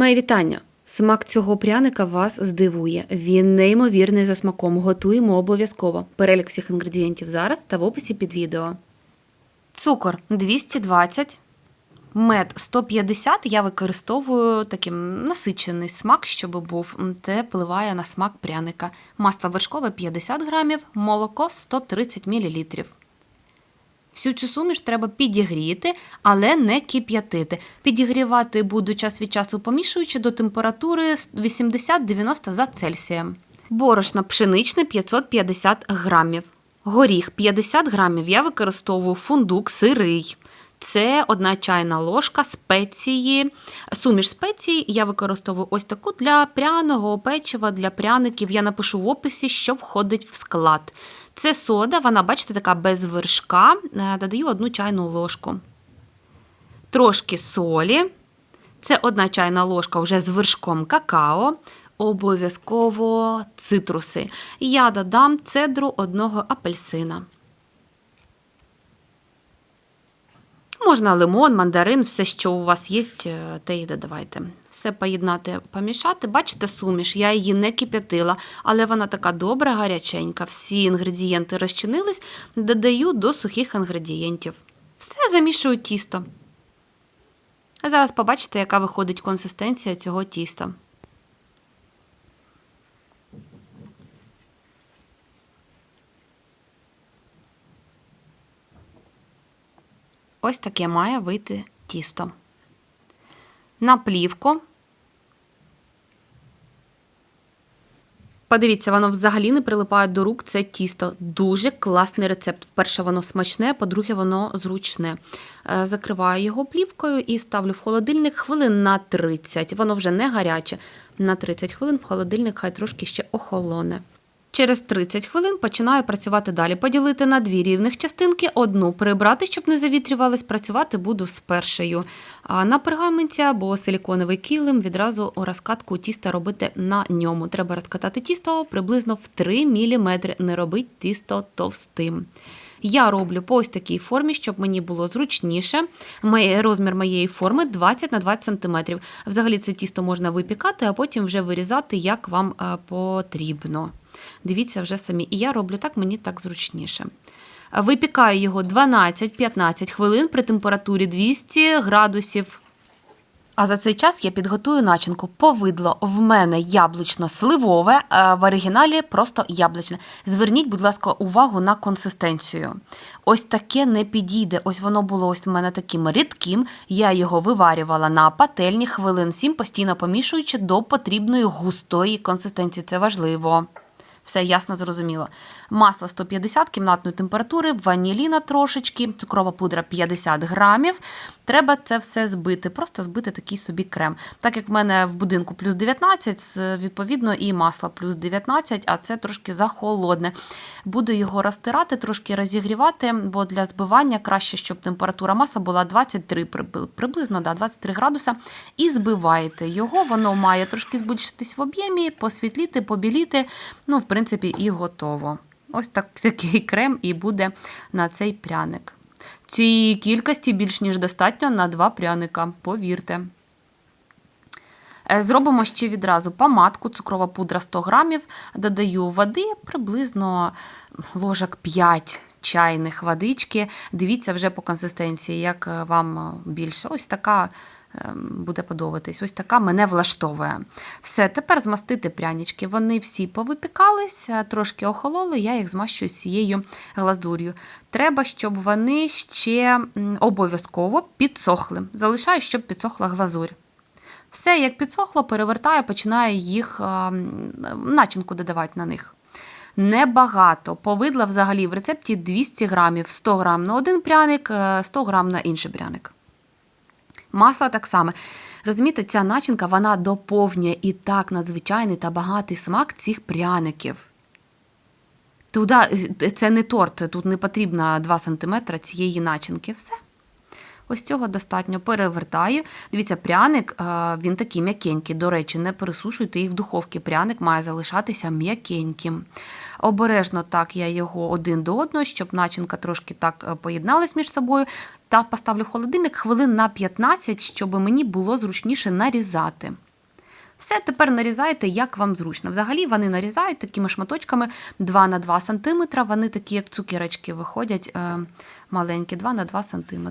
Моє вітання! Смак цього пряника вас здивує. Він неймовірний за смаком. Готуємо обов'язково. Перелік всіх інгредієнтів зараз та в описі під відео. Цукор 220, мед 150. Я використовую такий насичений смак, щоб був. Те впливає на смак пряника. Масло вершкове 50 грамів, молоко 130 мл. Всю цю суміш треба підігріти, але не кип'ятити. Підігрівати буду час від часу помішуючи до температури 80-90 за Цельсієм. Борошно пшеничне 550 грамів. Горіх 50 грамів. Я використовую фундук сирий. Це одна чайна ложка спеції. Суміш спецій я використовую ось таку для пряного печива, для пряників. Я напишу в описі, що входить в склад. Це сода, вона, бачите, така без вершка. Е, Додаю одну чайну ложку. Трошки солі. Це одна чайна ложка вже з вершком какао. Обов'язково цитруси. Я додам цедру одного апельсина. Можна лимон, мандарин, все, що у вас є, е, те й додавайте. Все поєднати, помішати. Бачите, суміш, я її не кип'ятила, але вона така добра, гаряченька. Всі інгредієнти розчинились, додаю до сухих інгредієнтів. Все замішую тісто. А зараз побачите, яка виходить консистенція цього тіста. Ось таке має вийти тісто. На плівку. Подивіться, воно взагалі не прилипає до рук це тісто. Дуже класний рецепт. Перше, воно смачне, по-друге, воно зручне. Е, Закриваю його плівкою і ставлю в холодильник хвилин на 30. Воно вже не гаряче. На 30 хвилин в холодильник хай трошки ще охолоне. Через 30 хвилин починаю працювати далі. Поділити на дві рівних частинки, одну прибрати, щоб не завітрювалась. Працювати буду з першою. А на пергаменті або силіконовий килим відразу розкатку тіста робити на ньому. Треба розкатати тісто приблизно в 3 мм, не робить тісто товстим. Я роблю по ось такій формі, щоб мені було зручніше. Розмір моєї форми 20 на 20 см. Взагалі це тісто можна випікати, а потім вже вирізати, як вам е, потрібно. Дивіться вже самі. І я роблю так, мені так зручніше. Випікаю його 12-15 хвилин при температурі 200 градусів. А за цей час я підготую начинку. Повидло в мене яблучно-сливове, а в оригіналі просто яблучне. Зверніть, будь ласка, увагу на консистенцію. Ось таке не підійде. Ось воно було ось в мене таким рідким. Я його виварювала на пательні хвилин 7, постійно помішуючи до потрібної густої консистенції. Це важливо. Все ясно зрозуміло. Масло 150 кімнатної температури, ваніліна трошечки, цукрова пудра 50 грамів. Треба це все збити, просто збити такий собі крем. Так як в мене в будинку плюс 19, відповідно, і масло плюс 19, а це трошки захолодне. Буду його розтирати, трошки розігрівати, бо для збивання краще, щоб температура масла була 23 приблизно да, 23 градуса. І збиваєте його, воно має трошки збільшитись в об'ємі, посвітліти, побіліти. Ну, принципі, і готово. Ось так, такий крем і буде на цей пряник. Цієї кількості більш ніж достатньо на два пряника, повірте. Е, Зробимо ще відразу помадку, цукрова пудра 100 грамів, додаю води приблизно ложок 5 чайних водички. Дивіться вже по консистенції, як е, вам більше. Ось така буде подобатись. Ось така мене влаштовує. Все, тепер змастити прянички. Вони всі повипікалися, трошки охололи, я їх змащую цією глазур'ю. Треба, щоб вони ще обов'язково підсохли. Залишаю, щоб підсохла глазурь. Все, як підсохло, перевертаю, починаю їх начинку додавати на них. Небагато. Повидла взагалі в рецепті 200 грамів, 100 грам на один пряник, 100 грам на інший пряник. Масло так само. Розумієте, ця начинка вона доповнює і так надзвичайний та багатий смак цих пряників. Туда, це не торт, тут не потрібно 2 см цієї начинки. Все. Ось цього достатньо перевертаю. Дивіться, пряник він такий м'якенький. До речі, не пересушуйте їх в духовці. Пряник має залишатися м'якеньким. Обережно так я його один до одного, щоб начинка трошки так поєдналась між собою. Та поставлю в холодильник хвилин на 15, щоб мені було зручніше нарізати. Все, тепер нарізайте, як вам зручно. Взагалі вони нарізають такими шматочками 2 на 2 см. Вони такі, як цукерочки, виходять е, маленькі, 2 на 2 см.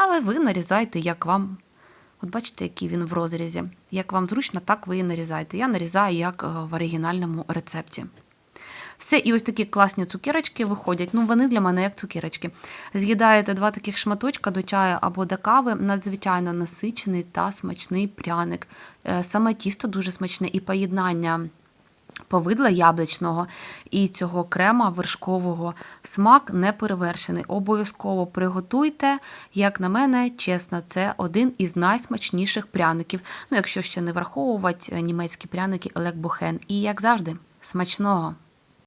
Але ви нарізайте, як вам. От бачите, який він в розрізі. Як вам зручно, так ви і нарізаєте. Я нарізаю, як е, в оригінальному рецепті. Все, і ось такі класні цукерочки виходять. Ну, вони для мене як цукерочки. З'їдаєте два таких шматочка до чаю або до кави. Надзвичайно насичений та смачний пряник. Е, Саме тісто дуже смачне і поєднання повидла яблучного і цього крема вершкового смак не перевершений. Обов'язково приготуйте. Як на мене, чесно, це один із найсмачніших пряників. Ну, якщо ще не враховувати е, німецькі пряники Елекбохен. І як завжди, смачного!